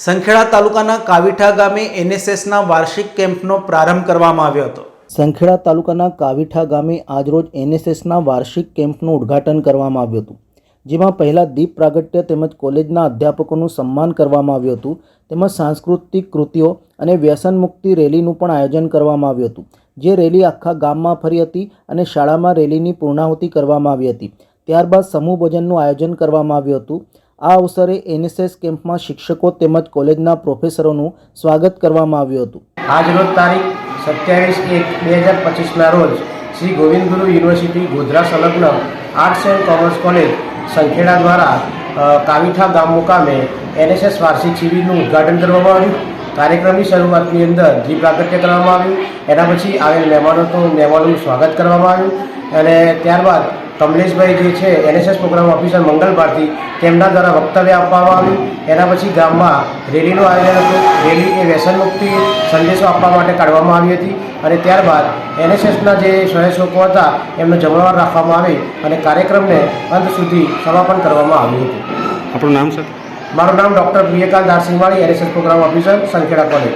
સંખેડા તાલુકાના કાવીઠા ગામે એનએસએસના વાર્ષિક કેમ્પનો પ્રારંભ કરવામાં આવ્યો હતો. સંખેડા તાલુકાના કાવીઠા ગામે આજરોજ એનએસએસના વાર્ષિક કેમ્પનું ઉદ્ઘાટન કરવામાં આવ્યું હતું. જેમાં પહેલાં દીપ પ્રાગટ્ય તેમજ કોલેજના અધ્યાપકોનું સન્માન કરવામાં આવ્યું હતું. તેમજ સાંસ્કૃતિક કૃતિઓ અને વ્યસન મુક્તિ રેલીનું પણ આયોજન કરવામાં આવ્યું હતું. જે રેલી આખા ગામમાં ફરી હતી અને શાળામાં રેલીની પૂર્ણાહુતિ કરવામાં આવી હતી. ત્યારબાદ સમૂહ ભોજનનું આયોજન કરવામાં આવ્યું હતું. આ અવસરે એનએસએસ કેમ્પમાં શિક્ષકો તેમજ કોલેજના પ્રોફેસરોનું સ્વાગત કરવામાં આવ્યું હતું. આજરોજ તારીખ સત્યાવીસ એક બે હજાર પચીસના રોજ શ્રી ગોવિંદ ગુરુ યુનિવર્સિટી ગોધરા સંલગ્ન arts and commerce college Sankheda દ્વારા કાવીઠા ગામ મુકામે એનએસએસ વાર્ષિક શિબિરનું ઉદ્ઘાટન કરવામાં આવ્યું. કાર્યક્રમની શરૂઆતની અંદર જી પ્રાગટ્ય કરવામાં આવ્યું. એના પછી આવેલ મહેમાનો મહેમાનોનું સ્વાગત કરવામાં આવ્યું. અને ત્યારબાદ કમલેશભાઈ જે છે NSS program officer Mangal Bharti તેમના દ્વારા વક્તવ્ય આપવામાં આવ્યું. એના પછી ગામમાં રેલીનું આયોજન હતું. રેલી એ વ્યસન મુક્તિ સંદેશો આપવા માટે કાઢવામાં આવી હતી અને ત્યારબાદ એનએસએસના જે સ્વયંસેવકો હતા એમનો જમણવાર રાખવામાં આવી અને કાર્યક્રમને અંત સુધી સમાપન કરવામાં આવ્યું હતું. આપણું નામ સર? મારું નામ doctor Priyakant Darsinhvali NSS program officer Sankheda college.